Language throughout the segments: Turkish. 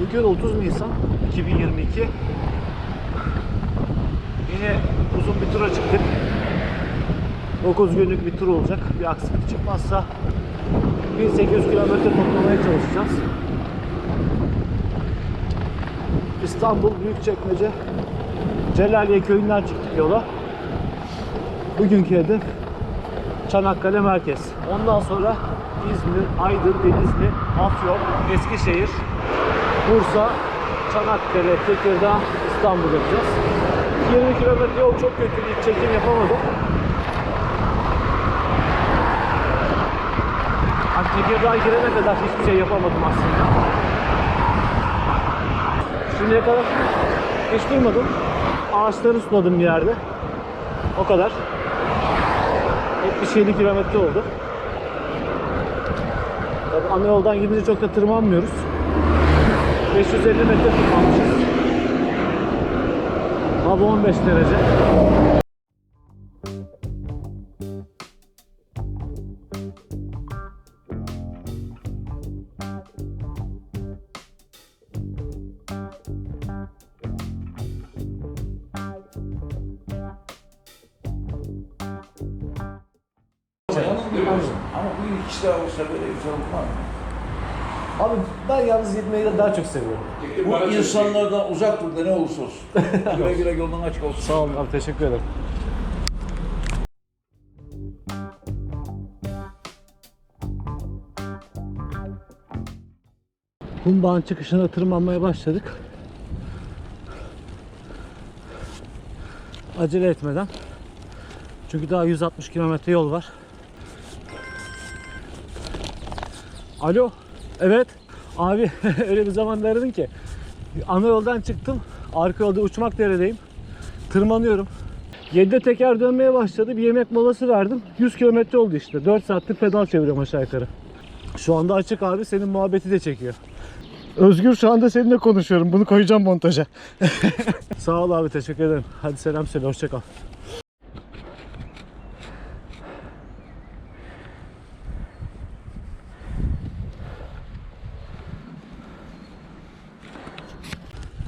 Bugün 30 Nisan 2022. Yine uzun bir tura çıktık. 9 günlük bir tur olacak. Bir aksilik çıkmazsa 1800 kilometre toplamaya çalışacağız. İstanbul Büyükçekmece Celaliye köyünden çıktık yola. Bugünkü hedef Çanakkale merkez. Ondan sonra İzmir, Aydın, Denizli, Afyon, Eskişehir, Bursa, Çanakkale, Tekirdağ, İstanbul yapacağız. 20 kilometre yol çok kötü bir çekim yapamadım. Hani Tekirdağ'a girene kadar hiçbir şey yapamadım aslında. Şimdiye kadar hiç durmadım. Ağaçları suladım bir yerde. O kadar. 77 kilometre oldu. Tabii ana yoldan gidince çok da tırmanmıyoruz. 550 metre tırmanmışız. Hava 15 derece. Ama bu iki kişi daha olsa böyle güzel olmaz. Abi ben yalnız gitmeyi de daha çok seviyorum. Bu insanlardan uzak dur da ne olursa olsun. güle güle yolun açık olsun. Sağ olun abi teşekkür ederim. Kumbağın çıkışına tırmanmaya başladık. Acele etmeden. Çünkü daha 160 kilometre yol var. Alo. Evet. Abi öyle bir zamandaydın ki. Ana yoldan çıktım. Arka yolda uçmak deredeyim. Tırmanıyorum. 7'de teker dönmeye başladı. Bir yemek molası verdim. 100 kilometre oldu işte. 4 saattir pedal çeviriyorum aşağı yukarı. Şu anda açık abi. Senin muhabbeti de çekiyor. Özgür şu anda seninle konuşuyorum. Bunu koyacağım montaja. Sağ ol abi teşekkür ederim. Hadi selam söyle. Hoşçakal.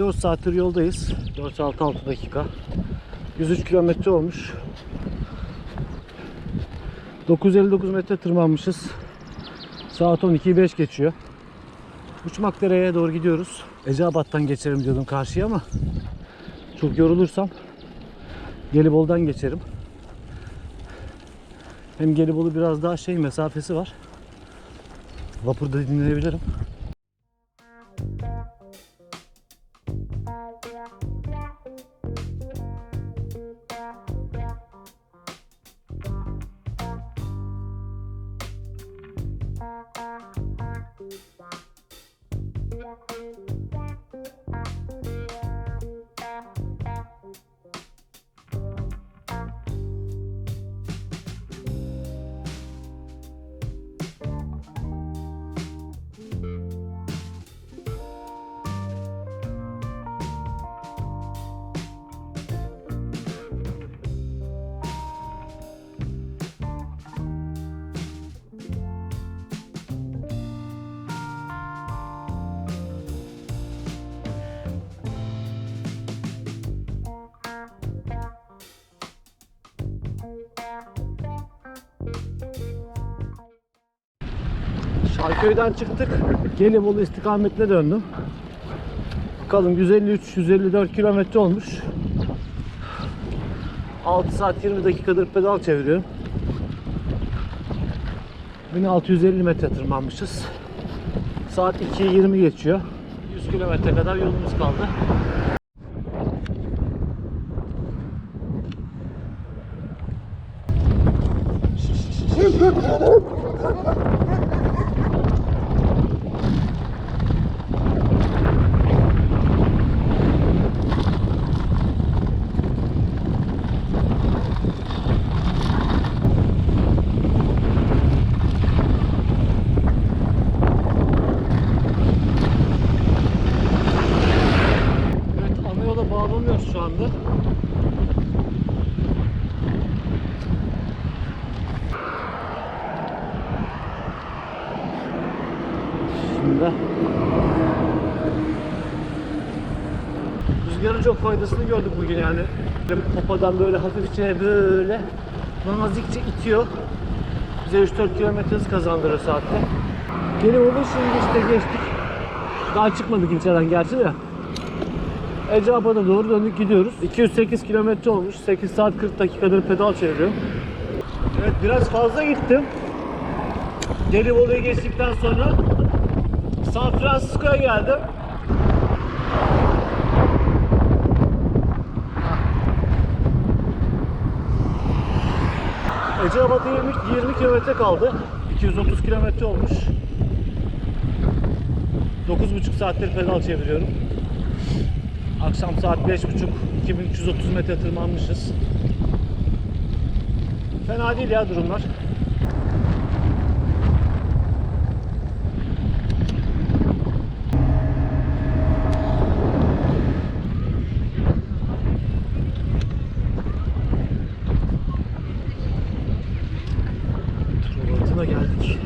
4 saattir yoldayız. 4-6-6 dakika. 103 kilometre olmuş. 959 metre tırmanmışız. Saat 12'yi 5 geçiyor. Uçmakdere'ye doğru gidiyoruz. Eceabat'tan geçerim diyordum karşıya ama çok yorulursam Gelibol'dan geçerim. Hem Gelibolu biraz daha şey mesafesi var. Vapurda dinlenebilirim. Şarköy'den çıktık. Gelibolu istikametine döndüm. Bakalım 153-154 kilometre olmuş. 6 saat 20 dakikadır pedal çeviriyorum. 1650 metre tırmanmışız. Saat 2'yi 20 geçiyor. 100 kilometre kadar yolumuz kaldı. kazandı. Şimdi rüzgarın çok faydasını gördük bugün yani. Popadan böyle hafifçe böyle nazikçe itiyor. Bize 3-4 kilometre hız kazandırır saatte. Gene oldu şimdi işte geçtik. Daha çıkmadık ilçeden gerçi de. Eceabat'a doğru döndük gidiyoruz. 208 kilometre olmuş. 8 saat 40 dakikadır pedal çeviriyorum. Evet biraz fazla gittim. Gelibolu'yu geçtikten sonra San Francisco'ya geldim. Eceabat'a 20, 20 kilometre kaldı. 230 kilometre olmuş. 9,5 saattir pedal çeviriyorum. Akşam saat 5.30 2330 metre tırmanmışız. Fena değil ya durumlar. Trovatına geldik.